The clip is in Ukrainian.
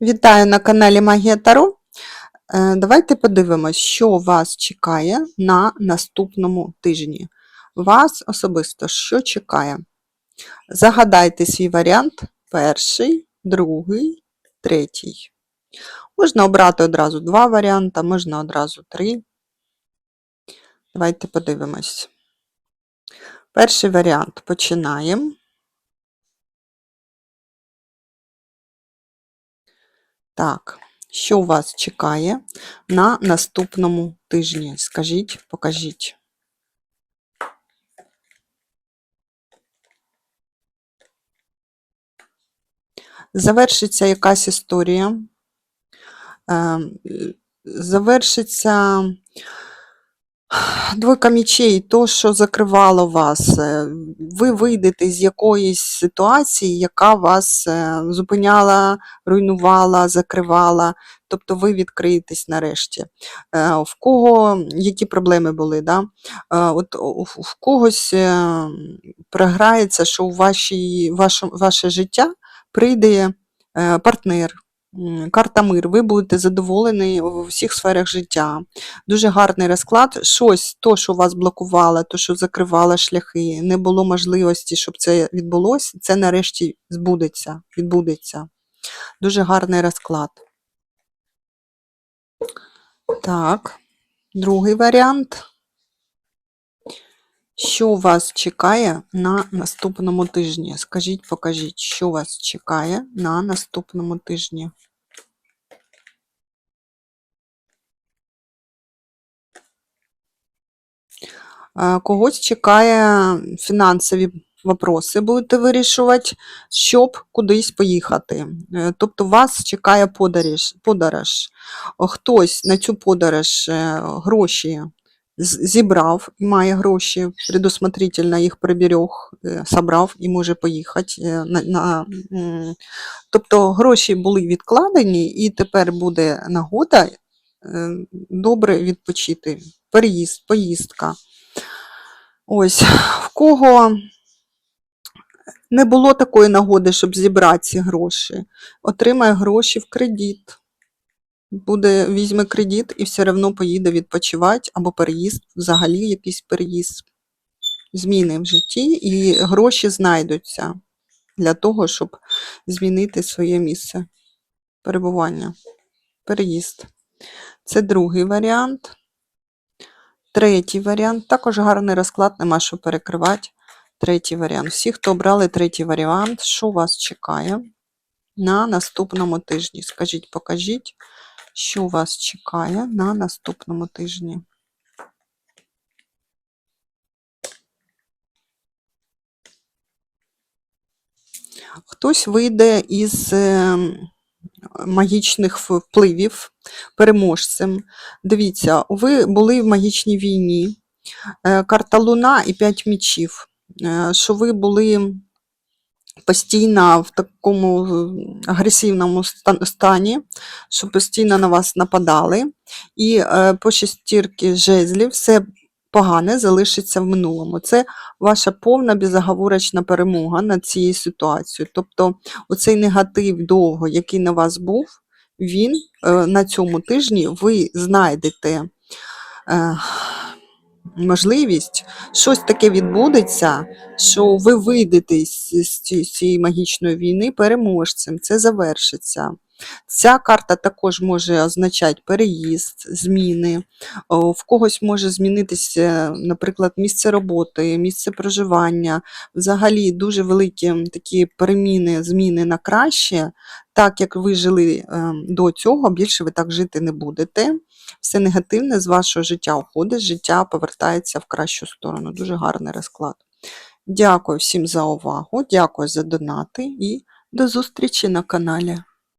Вітаю на каналі Магія Таро. Е, Давайте подивимось, що вас чекає на наступному тижні. Вас особисто що чекає? Загадайте свій варіант: перший, другий, третій. Можна обрати одразу два варіанти, можна одразу три. Давайте подивимось. Перший варіант починаємо. Так, що вас чекає на наступному тижні? Скажіть, покажіть. Завершиться якась історія. Ем, Завершиться двойка мічей, то, що закривало вас. Е, Ви вийдете з якоїсь ситуації, яка вас е, зупиняла, руйнувала, закривала. Тобто ви відкриєтесь нарешті. Е, В кого які проблеми були? Да? От в когось програється, що у вашій, ваше, ваше життя прийде партнер. Карта мир, ви будете задоволені у всіх сферах життя. Дуже гарний розклад. Щось, то, що вас блокувало, то, що закривало шляхи, не було можливості, щоб це відбулося, це нарешті збудеться, відбудеться. Дуже гарний розклад. Так, другий варіант. Що вас чекає на наступному тижні? Скажіть, покажіть, що вас чекає на наступному тижні? Когось чекає фінансові вопроси, будете вирішувати, щоб кудись поїхати. Е, Тобто вас чекає подорож. подорож. Хтось на цю подорож е, гроші зібрав і має гроші, предусмотрительно їх приберег, е, собрав і може поїхати. е, На, на, тобто гроші були відкладені, і тепер буде нагода е, добре відпочити. Переїзд, поїздка. Ось, в кого не було такої нагоди, щоб зібрати ці гроші, отримає гроші в кредит. Буде, візьме кредит і все одно поїде відпочивати або переїзд, взагалі якийсь переїзд, зміни в житті, і гроші знайдуться для того, щоб змінити своє місце перебування. Переїзд. Це другий варіант. Третій варіант. Також гарний розклад, нема що перекривати. Третій варіант. Всі, хто обрали третій варіант, що вас чекає на наступному тижні? Скажіть, покажіть, що вас чекає на наступному тижні. Хтось вийде із е, магічних впливів переможцем. Дивіться, ви були в магічній війні, Е, карта Луна і п'ять мічів, Е, що ви були постійно в такому е, агресивному стані, що постійно на вас нападали, і е, по шестірки жезлів все погане залишиться в минулому. Це ваша повна безоговорочна перемога над цією ситуацією. Тобто, оцей негатив довго, який на вас був, він е, на цьому тижні ви знайдете. Можливість, щось таке відбудеться, що ви вийдете з цієї магічної війни переможцем, це завершиться. Ця карта також може означати переїзд, зміни. В когось може змінитися, наприклад, місце роботи, місце проживання. Взагалі дуже великі такі переміни, зміни на краще. Так як ви жили ем, до цього, більше ви так жити не будете. Все негативне з вашого життя уходить, життя повертається в кращу сторону. Дуже гарний розклад. Дякую всім за увагу, дякую за донати і до зустрічі на каналі.